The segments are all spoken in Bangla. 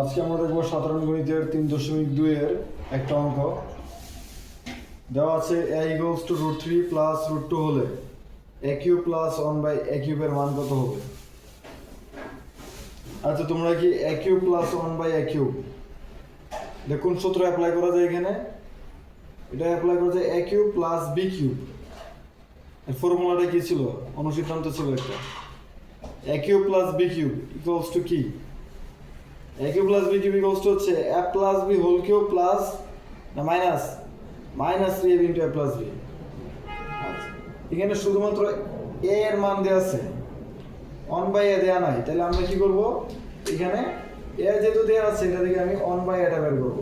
আজকে আমরা দেখব সাধারণ গণিতের তিন দশমিক দুইয়ের একটা অঙ্ক। দেওয়া আছে A to root three plus root two হলে A cube plus one by A কিউবের মান কত হবে? আচ্ছা তোমরা কি A cube plus one by A cube দেখুন, সূত্র অ্যাপ্লাই করা যায় এখানে। এটা অ্যাপ্লাই করা যায় A cube plus B cube এর ফর্মুলাটা কি ছিল? অনুসিদ্ধান্ত ছিল একটা। A cube plus B cube equals to কি? A plus B cube equals to হচ্ছে A plus B whole cube plus না minus minus three A into A plus B এখানে শুধুমাত্র এ এর মান দেওয়া আছে। অন বাই এ দেওয়া নাই। তাহলে আমরা কি করব? এখানে এ যেহেতু দেওয়া আছে, এটা থেকে আমি অন বাই এটা বের করব।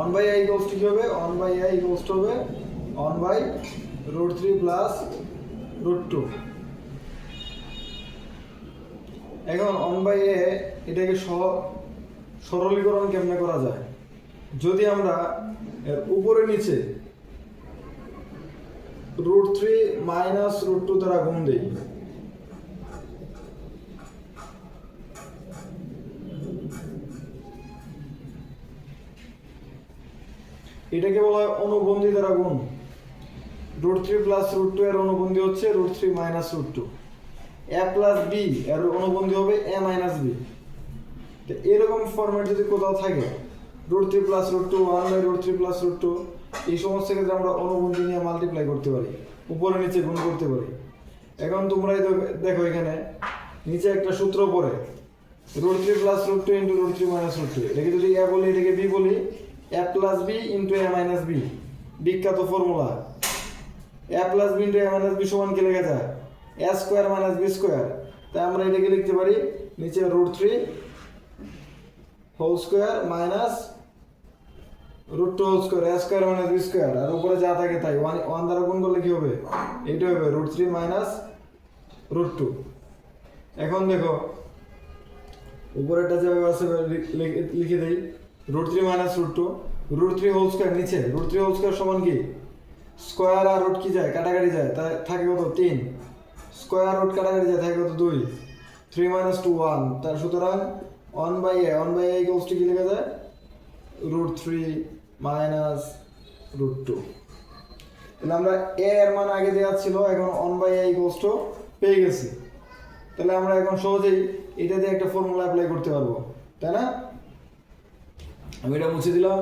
One by A equals to হবে? One by A equals to হবে one by root three plus root two এখন অন বাই এ এটাকে সরলীকরণ কেমনে করা যায়? যদি আমরা এর উপরে নিচে root three minus root two দ্বারা গুণ দিই, এটাকে বলা হয় অনুবন্ধী দ্বারা গুণ। Root three plus root two এর অনুবন্ধী হচ্ছে root three minus root two A plus B এর অনুবন্ধী হবে এ মাইনাস বি তো এরকম ফরম্যাট যদি কোথাও থাকে root three plus root two one by root three plus root two এই সমস্ত ক্ষেত্রে আমরা অনুবন্ধী নিয়ে মাল্টিপ্লাই করতে পারি, উপরে নিচে গুণ করতে পারি। এখন তোমরা দেখো- এখানে, নিচে একটা সূত্র পড়ে root three plus root two into root three minus root two এটাকে যদি এ বলি, এটাকে বি বলি A plus B into A minus B বিখ্যাত formula A plus B into A minus B সমান কি লেখা যায়? A square minus B square তাই আমরা এটাকে লিখতে পারি নিচে root three whole square minus root two whole square A square minus B square আর উপরে যা থাকে তাই। ওয়ান ওয়ান দ্বারা গুণ করলে কি হবে? এইটা হবে root three minus root two এখন দেখো, উপরেরটা যেভাবে আছে লিখে দেই। Root three minus root two root three whole square নিচে। রুট থ্রি হোল স্কোয়ার সমান কি? স্কোয়ার আর রুট কি যায়? কাটাকাটি যায়। তাই থাকে কত? তিন। স্কোয়ার রুট কাটাকাটি যায় থাকে কত দুই। থ্রি মাইনাস টু ওয়ান তার সুতরাং one by A one by A equals to কি লেখা যায়? Root three minus root two তাহলে আমরা এ এর মান আগে দেওয়া ছিল, এখন one by A equals to পেয়ে গেছি। তাহলে আমরা এখন সহজেই এটা দিয়ে একটা ফর্মুলা অ্যাপ্লাই করতে পারব, তাই না? আমি এটা মুছে দিলাম।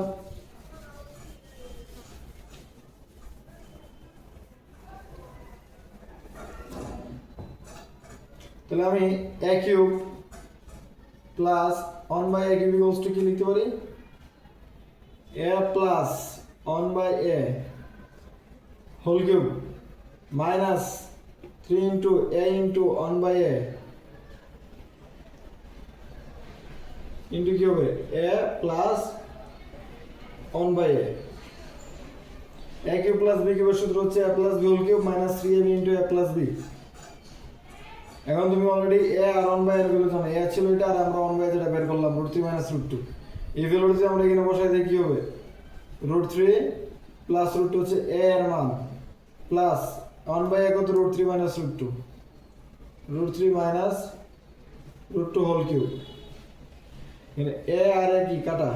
তাহলে আমি A cube plus one by A cube equals to কি লিখতে পারি? A plus one by A whole cube minus three into A into one by A into কি হবে? A plus one by A A cube plus B কিউবের সূত্র হচ্ছে A plus B whole cube minus three A B into A plus B এখন তুমি অলরেডি এ আর ওয়ান বাই এর ভ্যালু এ ছিল এটা আর আমরা ওয়ান বাই যেটা বের করলাম root three minus root two এই ভ্যালুটা যদি আমরা এখানে বসাই দিই কি হবে? Root three plus root two হচ্ছে এ এর মান। প্লাস ওয়ান বাই এ কত? Root three minus root two root three minus root two whole cube এখানে এ আর এ কি? কাটা।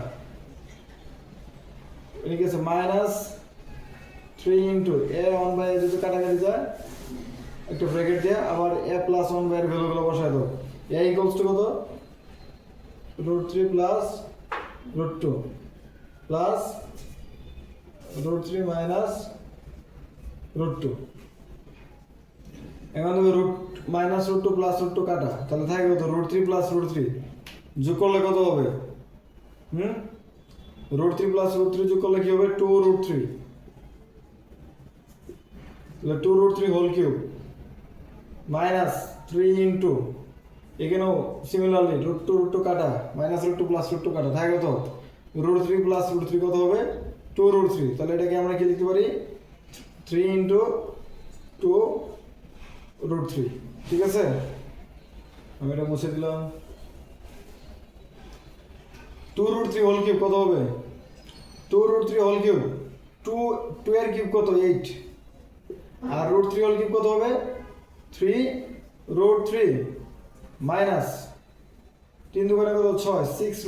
এদিকে আছে minus three into A one by যদি কাটাকাটি যায় একটা ব্র্যাকেট দিয়ে আবার এ প্লাস ওয়ান বাই এর ভ্যালুগুলো বসায় দাও। এ ইকুয়ালস টু কত? Root three plus root two plus root three minus root two এখন তুমি root minus root two plus root two কাটা। তাহলে থাকে কত? Root three plus root three যোগ করলে কত হবে? হুম? Root three plus root three যোগ করলে কি হবে? Two root three two root three whole cube minus three into এখানেও similarly root two root two কাটা, minus root two plus root two কাটা, থাকে কত? Root three plus root three কত হবে? টু রুট থ্রি তাহলে এটাকে আমরা কি লিখতে পারি? Three into two root three ঠিক আছে? আমি এটা মুছে দিলাম। Two root three whole cube কত হবে? Two root three whole cube two two এর কিউব কত? এইট আর রুট থ্রি হোল কিউব কত হবে? থ্রি রুট থ্রি মাইনাস তিন দুগুণে কত? ছয় সিক্স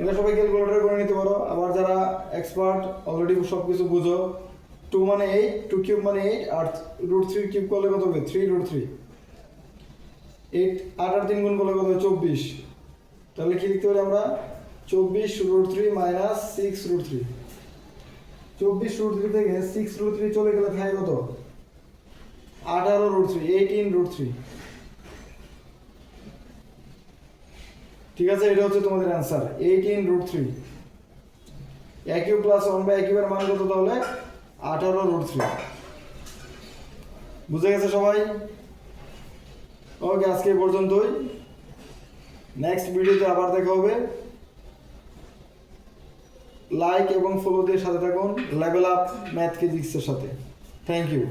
এটা সবাই ক্যালকুলেটর করে নিতে পারো। আবার যারা এক্সপার্ট অলরেডি সব কিছু বুঝো টু মানে এইট টু কিউব মানে এইট আর রুট থ্রি কিউব করলে কত হবে? থ্রি রুট থ্রি এইট আট আর তিন গুণ করলে কত হবে? চব্বিশ। তাহলে কি লিখতে পারি আমরা? চব্বিশ root three minus six root three চব্বিশ রুট থ্রি থেকে সিক্স রুট থ্রি চলে গেলে থাকে কত? আঠারো root three eighteen root three ঠিক আছে, এটা হচ্ছে তোমাদের answer eighteen root three A cube plus one by একিউবের মান কত তাহলে? আঠারো রুট থ্রি বুঝে গেছে সবাই? ওকে আজকে পর্যন্তই। নেক্সট ভিডিওতে আবার দেখা হবে। লাইক এবং ফলো দিয়ে সাথে থাকুন। লেভেল আপ ম্যাথ ফিজিক্সের সাথে। Thank you